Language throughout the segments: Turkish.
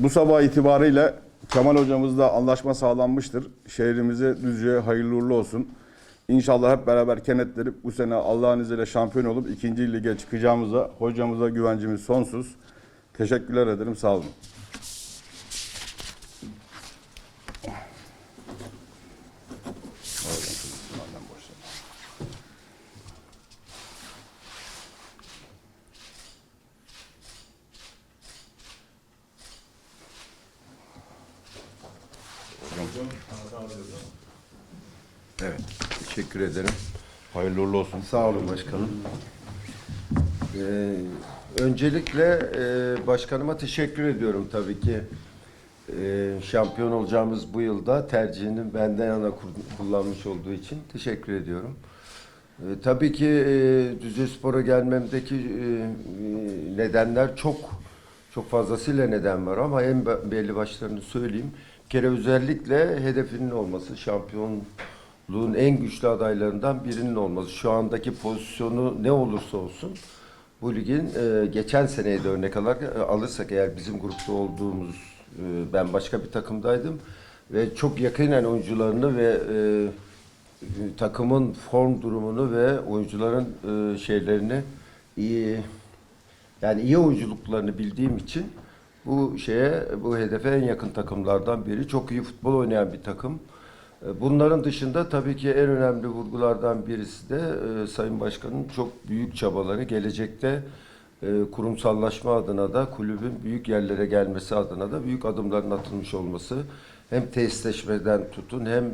Bu sabah itibariyle Kemal hocamızla anlaşma sağlanmıştır. Şehrimize Düzce'ye hayırlı uğurlu olsun. İnşallah hep beraber kenetlenip bu sene Allah'ın izniyle şampiyon olup ikinci lige çıkacağımıza hocamıza güvencimiz sonsuz. Teşekkürler ederim. Sağ olun. Evet, teşekkür ederim. Hayırlı uğurlu olsun. Sağ olun başkanım. Ee, öncelikle e, başkanıma teşekkür ediyorum tabii ki. Ee, şampiyon olacağımız bu yılda tercihini benden yana kullanmış olduğu için teşekkür ediyorum. Ee, tabii ki e, Düzce Spor'a gelmemdeki e, e, nedenler çok çok fazlasıyla neden var ama en be- belli başlarını söyleyeyim. Kere özellikle hedefinin olması, şampiyonluğun en güçlü adaylarından birinin olması. Şu andaki pozisyonu ne olursa olsun bu ligin e, geçen seneye de örnek alarak e, alırsak eğer bizim grupta olduğumuz e, ben başka bir takımdaydım ve çok yakinen oyuncularını ve e, takımın form durumunu ve oyuncuların e, şeylerini iyi yani iyi oyunculuklarını bildiğim için bu şeye bu hedefe en yakın takımlardan biri. Çok iyi futbol oynayan bir takım. E, Bunların dışında tabii ki en önemli vurgulardan birisi de e, Sayın Başkan'ın çok büyük çabaları gelecekte e, kurumsallaşma adına da kulübün büyük yerlere gelmesi adına da büyük adımların atılmış olması. Hem tesisleşmeden tutun hem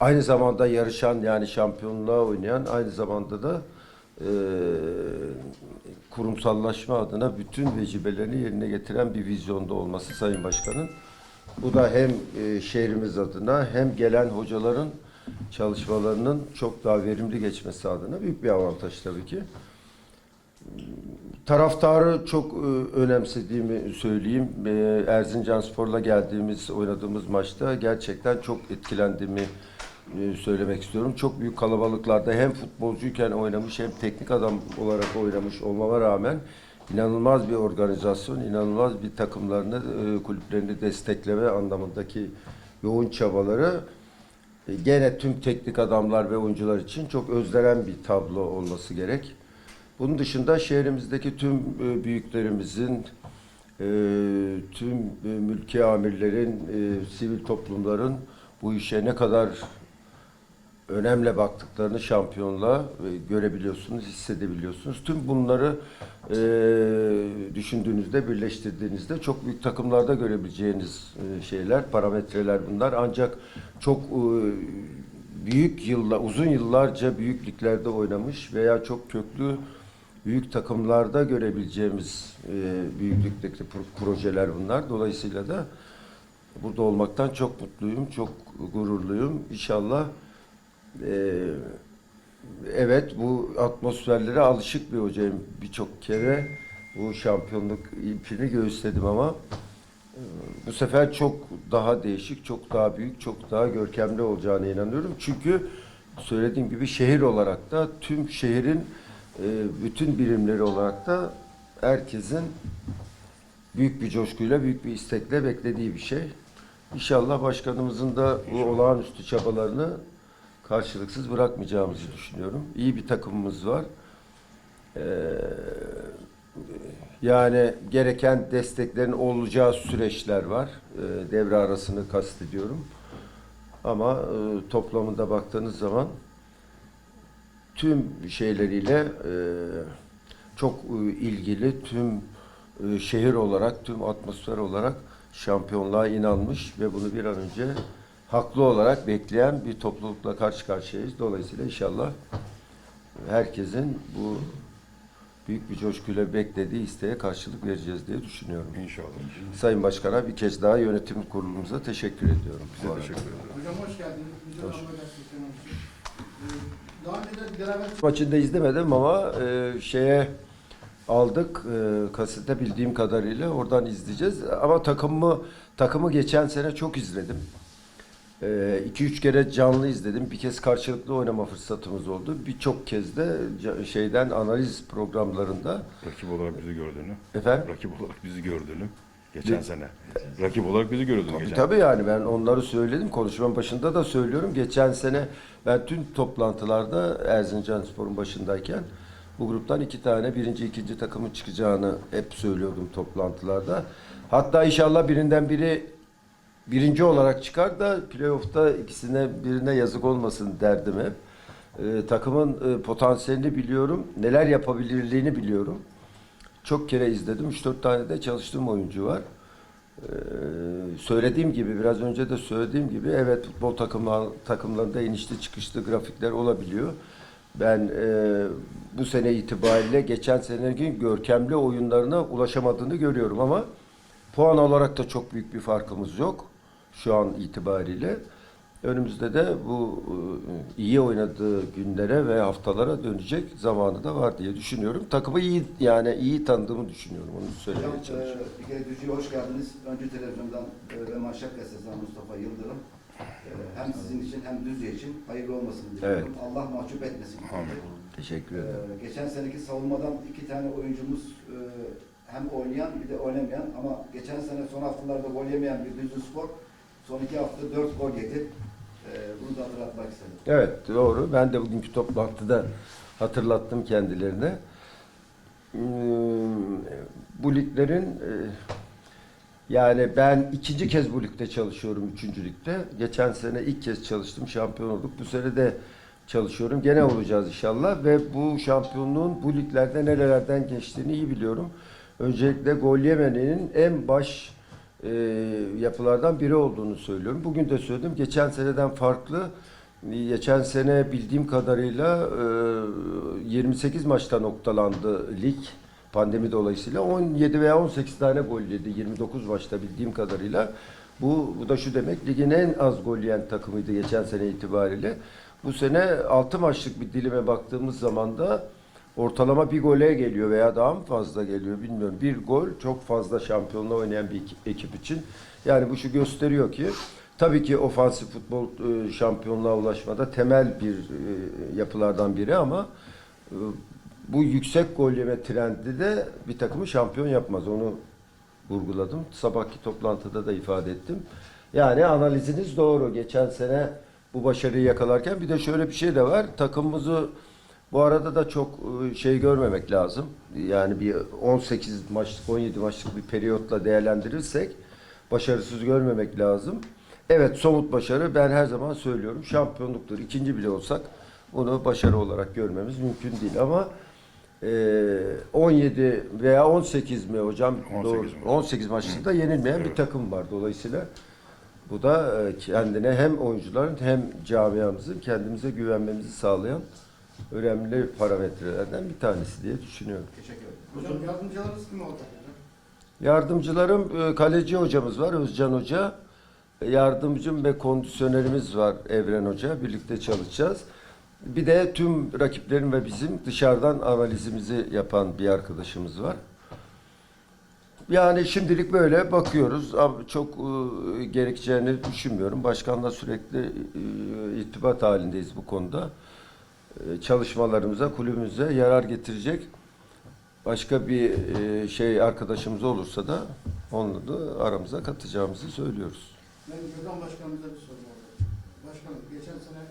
aynı zamanda yarışan yani şampiyonluğa oynayan aynı zamanda da e, kurumsallaşma adına bütün vecibelerini yerine getiren bir vizyonda olması Sayın Başkan'ın. Bu da hem e, şehrimiz adına hem gelen hocaların çalışmalarının çok daha verimli geçmesi adına büyük bir avantaj tabii ki. Taraftarı çok e, önemsediğimi söyleyeyim. E, Erzincanspor'la geldiğimiz, oynadığımız maçta gerçekten çok etkilendiğimi söylemek istiyorum. Çok büyük kalabalıklarda hem futbolcuyken oynamış hem teknik adam olarak oynamış olmama rağmen inanılmaz bir organizasyon, inanılmaz bir takımlarını, e, kulüplerini destekleme anlamındaki yoğun çabaları e, gene tüm teknik adamlar ve oyuncular için çok özlenen bir tablo olması gerek. Bunun dışında şehrimizdeki tüm e, büyüklerimizin, e, tüm e, mülki amirlerin, e, sivil toplumların bu işe ne kadar önemle baktıklarını şampiyonluğa e, görebiliyorsunuz, hissedebiliyorsunuz. Tüm bunları e, düşündüğünüzde, birleştirdiğinizde çok büyük takımlarda görebileceğiniz e, şeyler, parametreler bunlar. Ancak çok e, büyük yıllar, uzun yıllarca büyük liglerde oynamış veya çok köklü büyük takımlarda görebileceğimiz e, büyüklükteki pro- projeler bunlar. Dolayısıyla da burada olmaktan çok mutluyum, çok gururluyum. İnşallah e, evet bu atmosferlere alışık bir hocayım. Birçok kere bu şampiyonluk ipini göğüsledim ama e, bu sefer çok daha değişik, çok daha büyük, çok daha görkemli olacağına inanıyorum. Çünkü söylediğim gibi şehir olarak da tüm şehrin e, bütün birimleri olarak da herkesin büyük bir coşkuyla, büyük bir istekle beklediği bir şey. İnşallah başkanımızın da bu olağanüstü çabalarını karşılıksız bırakmayacağımızı düşünüyorum. İyi bir takımımız var. Ee, yani gereken desteklerin olacağı süreçler var. Ee, devre arasını kastediyorum. Ama e, toplamında baktığınız zaman tüm şeyleriyle e, çok e, ilgili tüm e, şehir olarak, tüm atmosfer olarak şampiyonluğa inanmış ve bunu bir an önce haklı olarak bekleyen bir toplulukla karşı karşıyayız. Dolayısıyla inşallah herkesin bu büyük bir coşkuyla beklediği isteğe karşılık vereceğiz diye düşünüyorum. İnşallah. Sayın Başkan'a bir kez daha yönetim kurulumuza teşekkür ediyorum. arada. teşekkür ederim. Hocam hoş geldiniz. Güzel Hoş. Ee, Daha önce de beraber Maçını da izlemedim ama e, şeye aldık e, kasete bildiğim kadarıyla oradan izleyeceğiz. Ama takımı takımı geçen sene çok izledim. 2-3 kere canlı izledim. Bir kez karşılıklı oynama fırsatımız oldu. Birçok kez de şeyden analiz programlarında Rakip olarak bizi gördüğünü, efendim rakip olarak bizi gördüğünü geçen Ne? sene. Rakip olarak bizi görüyordun Tabii geçen. tabii yani ben onları söyledim. Konuşmanın başında da söylüyorum. Geçen sene ben tüm toplantılarda Erzincanspor'un başındayken bu gruptan iki tane birinci, ikinci takımın çıkacağını hep söylüyordum toplantılarda. Hatta inşallah birinden biri birinci olarak çıkar da playoff'ta ikisine birine yazık olmasın derdim hep. Ee, takımın e, potansiyelini biliyorum. Neler yapabilirliğini biliyorum. Çok kere izledim. 3-4 tane de çalıştığım oyuncu var. Ee, söylediğim gibi biraz önce de söylediğim gibi evet futbol takımlar, takımlarında inişli çıkışlı grafikler olabiliyor. Ben e, bu sene itibariyle geçen seneki görkemli oyunlarına ulaşamadığını görüyorum ama puan olarak da çok büyük bir farkımız yok şu an itibariyle. Önümüzde de bu e, iyi oynadığı günlere ve haftalara dönecek zamanı da var diye düşünüyorum. Takımı iyi yani iyi tanıdığımı düşünüyorum. Onu Hocam söylemeye e, çalışıyorum. bir kere Düzce'ye hoş geldiniz. Önce televizyondan e, ve Manşet Gazetesi'nden Mustafa Yıldırım. E, hem sizin için hem Düzce için hayırlı olmasını diliyorum. Allah mahcup etmesin. Teşekkür E, ederim. geçen seneki savunmadan iki tane oyuncumuz e, hem oynayan bir de oynamayan ama geçen sene son haftalarda gol yemeyen bir Düzce Spor son iki hafta dört gol yedi. E, bunu da hatırlatmak istedim. Evet doğru. Ben de bugünkü toplantıda hatırlattım kendilerine. Hmm, Bu liglerin e, yani ben ikinci kez bu ligde çalışıyorum, üçüncü ligde. Geçen sene ilk kez çalıştım, şampiyon olduk. Bu sene de çalışıyorum. Gene olacağız inşallah ve bu şampiyonluğun bu liglerde nerelerden geçtiğini iyi biliyorum. Öncelikle gol yemenin en baş e, yapılardan biri olduğunu söylüyorum. Bugün de söyledim. Geçen seneden farklı. Geçen sene bildiğim kadarıyla e, 28 maçta noktalandı lig pandemi dolayısıyla 17 veya 18 tane gol yedi 29 maçta bildiğim kadarıyla. Bu, bu da şu demek ligin en az gol yiyen takımıydı geçen sene itibariyle. Bu sene 6 maçlık bir dilime baktığımız zaman da ortalama bir gole geliyor veya daha mı fazla geliyor bilmiyorum. Bir gol çok fazla şampiyonla oynayan bir ekip için. Yani bu şu gösteriyor ki tabii ki ofansif futbol e, şampiyonluğa ulaşmada temel bir e, yapılardan biri ama e, bu yüksek gol yeme trendi de bir takımı şampiyon yapmaz. Onu vurguladım. Sabahki toplantıda da ifade ettim. Yani analiziniz doğru. Geçen sene bu başarıyı yakalarken bir de şöyle bir şey de var. Takımımızı bu arada da çok e, şey görmemek lazım. Yani bir 18 maçlık, 17 maçlık bir periyotla değerlendirirsek başarısız görmemek lazım. Evet somut başarı ben her zaman söylüyorum. Şampiyonluktur. İkinci bile olsak bunu başarı olarak görmemiz mümkün değil ama e, 17 veya 18 mi hocam? 18 Doğru. mi? 18 maçta yenilmeyen bir takım var. Dolayısıyla bu da e, kendine hem oyuncuların hem camiamızın kendimize güvenmemizi sağlayan önemli parametrelerden bir tanesi diye düşünüyorum. Teşekkür ederim. Hocam yardımcılarınız kim oldu? Yardımcılarım e, kaleci hocamız var Özcan Hoca. E, Yardımcım ve kondisyonerimiz var Evren Hoca. Birlikte çalışacağız. Bir de tüm rakiplerin ve bizim dışarıdan analizimizi yapan bir arkadaşımız var. Yani şimdilik böyle bakıyoruz. Çok e, gerekeceğini düşünmüyorum. Başkanla sürekli irtibat halindeyiz bu konuda. E, çalışmalarımıza, kulübümüze yarar getirecek başka bir e, şey arkadaşımız olursa da onu da aramıza katacağımızı söylüyoruz. Ben Gökhan Başkanımıza bir sorum oldu. Başkanım geçen sene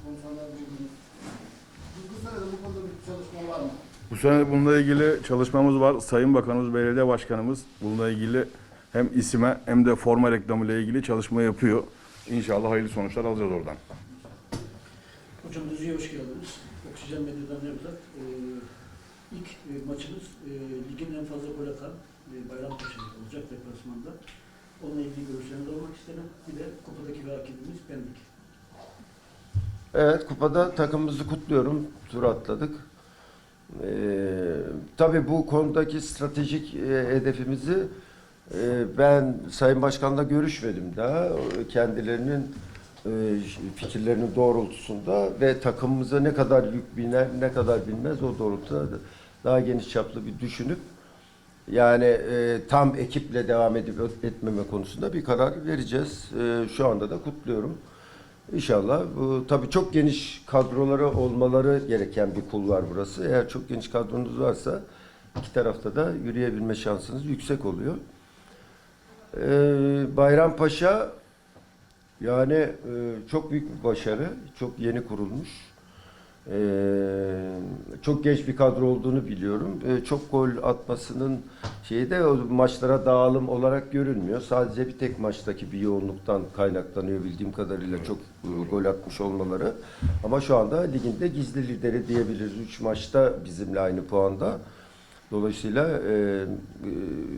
sponsorlar buldunuz. Bu, bu sene de bu konuda bir çalışma var mı? Bu sene bununla ilgili çalışmamız var. Sayın Bakanımız, Belediye Başkanımız bununla ilgili hem isime hem de forma reklamı ile ilgili çalışma yapıyor. İnşallah hayırlı sonuçlar alacağız oradan. Hocam Düzce'ye hoş geldiniz. Oksijen Medya'dan Nevzat. Ee, ilk e, maçımız e, ligin en fazla gol atan e, Bayrampaşa olacak deplasmanda. Onunla ilgili görüşlerinizi almak isterim. Bir de kupadaki rakibimiz Pendik. Evet kupada takımımızı kutluyorum. Tur atladık. Ee, tabii bu konudaki stratejik e, hedefimizi e, ben Sayın Başkan'la görüşmedim daha. Kendilerinin fikirlerinin doğrultusunda ve takımımıza ne kadar yük biner, ne kadar binmez o doğrultuda daha geniş çaplı bir düşünüp yani e, tam ekiple devam edip etmeme konusunda bir karar vereceğiz. E, şu anda da kutluyorum. İnşallah. Bu, tabii çok geniş kadroları olmaları gereken bir kul var burası. Eğer çok geniş kadronuz varsa iki tarafta da yürüyebilme şansınız yüksek oluyor. Ee, Bayrampaşa yani e, çok büyük bir başarı. Çok yeni kurulmuş. Ee, çok genç bir kadro olduğunu biliyorum. Ee, çok gol atmasının şeyi de o maçlara dağılım olarak görünmüyor. Sadece bir tek maçtaki bir yoğunluktan kaynaklanıyor bildiğim kadarıyla çok e, gol atmış olmaları. Ama şu anda liginde gizli lideri diyebiliriz. 3 maçta bizimle aynı puanda. Dolayısıyla e, e,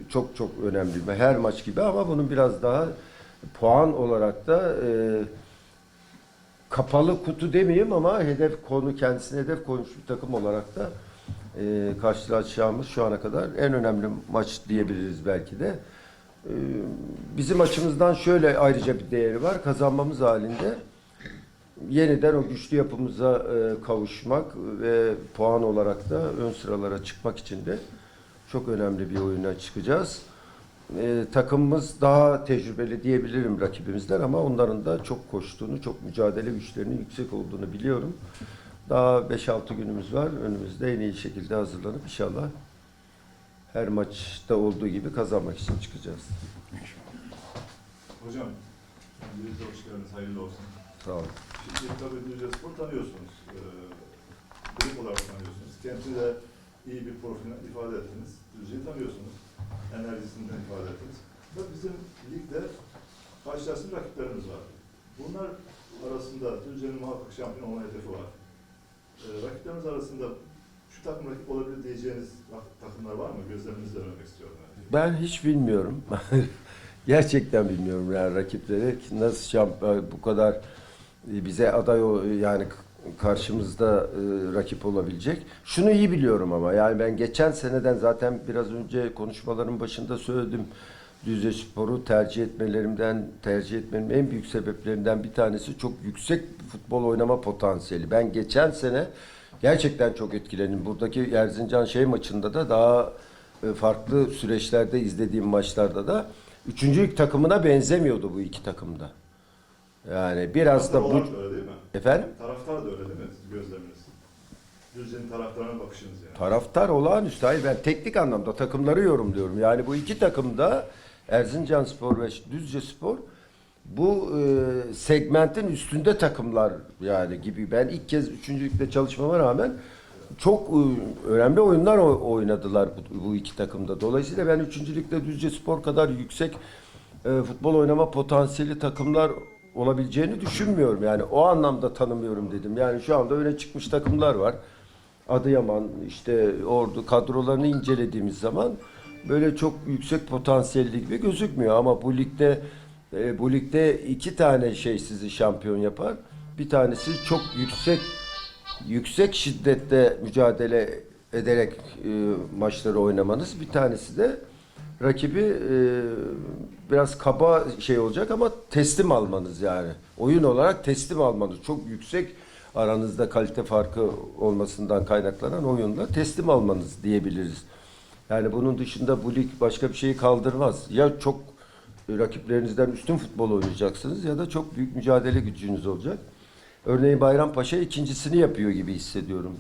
çok çok önemli. Her maç gibi ama bunun biraz daha puan olarak da e, kapalı kutu demeyeyim ama hedef konu kendisine hedef koymuş bir takım olarak da e, karşılaşacağımız şu ana kadar en önemli maç diyebiliriz belki de. E, bizim açımızdan şöyle ayrıca bir değeri var. Kazanmamız halinde yeniden o güçlü yapımıza e, kavuşmak ve puan olarak da ön sıralara çıkmak için de çok önemli bir oyuna çıkacağız. E, takımımız daha tecrübeli diyebilirim rakibimizden ama onların da çok koştuğunu, çok mücadele güçlerinin yüksek olduğunu biliyorum. Daha 5-6 günümüz var. Önümüzde en iyi şekilde hazırlanıp inşallah her maçta olduğu gibi kazanmak için çıkacağız. Hocam, öncelikle hoş geldiniz, hayırlı olsun. Sağ olun. Şimdi tabii Düzce Spor tanıyorsunuz. Ee, grup olarak tanıyorsunuz. Kendisi de iyi bir profil ifade ettiniz. Düzce'yi tanıyorsunuz. Enerjisinden ifade ettiniz. Ve bizim ligde karşılaştığımız rakiplerimiz var. Bunlar arasında Düzce'nin muhakkak şampiyon olma hedefi var. Ee, rakiplerimiz arasında şu takım rakip olabilir diyeceğiniz takımlar var mı? Gözlerinizi vermek istiyorum. Yani. Ben hiç bilmiyorum. Gerçekten bilmiyorum yani rakipleri nasıl şampiyon bu kadar bize aday yani karşımızda e, rakip olabilecek. Şunu iyi biliyorum ama yani ben geçen seneden zaten biraz önce konuşmaların başında söyledim. Düzce Spor'u tercih etmelerimden, tercih etmemin en büyük sebeplerinden bir tanesi çok yüksek futbol oynama potansiyeli. Ben geçen sene gerçekten çok etkilendim. Buradaki Erzincan şey maçında da daha e, farklı süreçlerde izlediğim maçlarda da üçüncülük takımına benzemiyordu bu iki takımda. Yani biraz da bu öyle değil mi? efendim Taraftar da öyle değil mi gözleminiz? Düzce'nin taraftarına bakışınız yani. taraftar olağanüstü. Hayır ben teknik anlamda takımları yorumluyorum. Yani bu iki takım da Erzincan Spor ve Düzce Spor bu e, segmentin üstünde takımlar yani gibi. Ben ilk kez üçüncülükte çalışmama rağmen çok e, önemli oyunlar oynadılar bu, bu iki takımda. Dolayısıyla ben üçüncülükte Düzce Spor kadar yüksek e, futbol oynama potansiyeli takımlar olabileceğini düşünmüyorum. Yani o anlamda tanımıyorum dedim. Yani şu anda öne çıkmış takımlar var. Adıyaman, işte Ordu kadrolarını incelediğimiz zaman böyle çok yüksek potansiyelli gibi gözükmüyor ama bu ligde e, bu ligde iki tane şey sizi şampiyon yapar. Bir tanesi çok yüksek yüksek şiddette mücadele ederek e, maçları oynamanız. Bir tanesi de rakibi e, biraz kaba şey olacak ama teslim almanız yani. Oyun olarak teslim almanız. Çok yüksek aranızda kalite farkı olmasından kaynaklanan oyunla teslim almanız diyebiliriz. Yani bunun dışında bu lig başka bir şeyi kaldırmaz. Ya çok rakiplerinizden üstün futbol oynayacaksınız ya da çok büyük mücadele gücünüz olacak. Örneğin Bayrampaşa ikincisini yapıyor gibi hissediyorum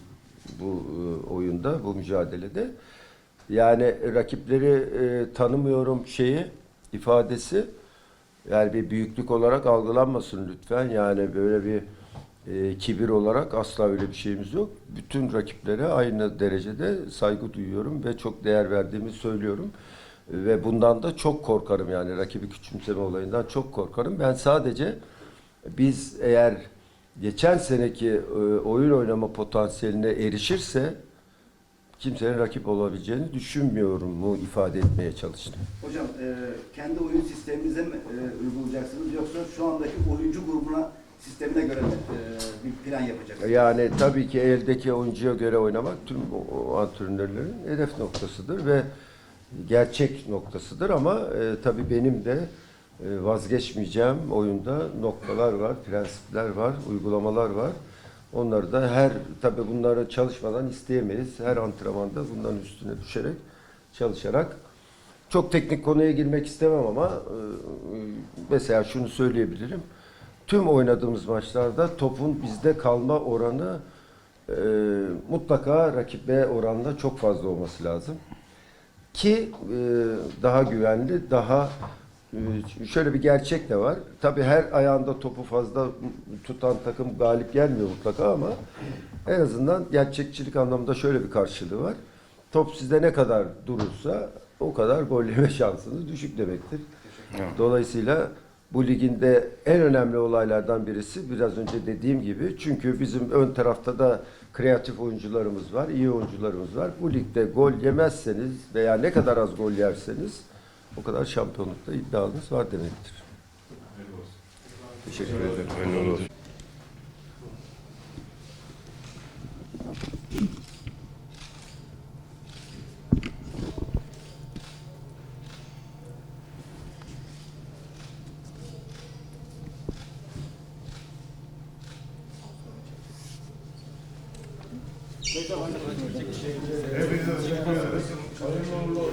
bu e, oyunda, bu mücadelede. Yani rakipleri e, tanımıyorum şeyi, ifadesi yani bir büyüklük olarak algılanmasın lütfen. Yani böyle bir e, kibir olarak asla öyle bir şeyimiz yok. Bütün rakiplere aynı derecede saygı duyuyorum ve çok değer verdiğimi söylüyorum. Ve bundan da çok korkarım yani rakibi küçümseme olayından çok korkarım. Ben sadece biz eğer geçen seneki e, oyun oynama potansiyeline erişirse kimsenin rakip olabileceğini düşünmüyorum mu ifade etmeye çalıştım. Hocam e, kendi oyun sisteminize mi e, uygulayacaksınız yoksa şu andaki oyuncu grubuna sistemine göre e, bir plan yapacaksınız? Yani tabii ki eldeki oyuncuya göre oynamak tüm o, o antrenörlerin hedef noktasıdır ve gerçek noktasıdır ama e, tabii benim de e, vazgeçmeyeceğim oyunda noktalar var, prensipler var, uygulamalar var. Onları da her tabii bunları çalışmadan isteyemeyiz. Her antrenmanda bunların üstüne düşerek, çalışarak çok teknik konuya girmek istemem ama e, mesela şunu söyleyebilirim. Tüm oynadığımız maçlarda topun bizde kalma oranı e, mutlaka rakibe oranla çok fazla olması lazım. Ki e, daha güvenli, daha şöyle bir gerçek de var. Tabii her ayağında topu fazla tutan takım galip gelmiyor mutlaka ama en azından gerçekçilik anlamında şöyle bir karşılığı var. Top sizde ne kadar durursa o kadar gol yeme şansınız düşük demektir. Dolayısıyla bu liginde en önemli olaylardan birisi biraz önce dediğim gibi çünkü bizim ön tarafta da kreatif oyuncularımız var, iyi oyuncularımız var. Bu ligde gol yemezseniz veya ne kadar az gol yerseniz o kadar şampiyonlukta iddianız var demektir. Teşekkür ederim.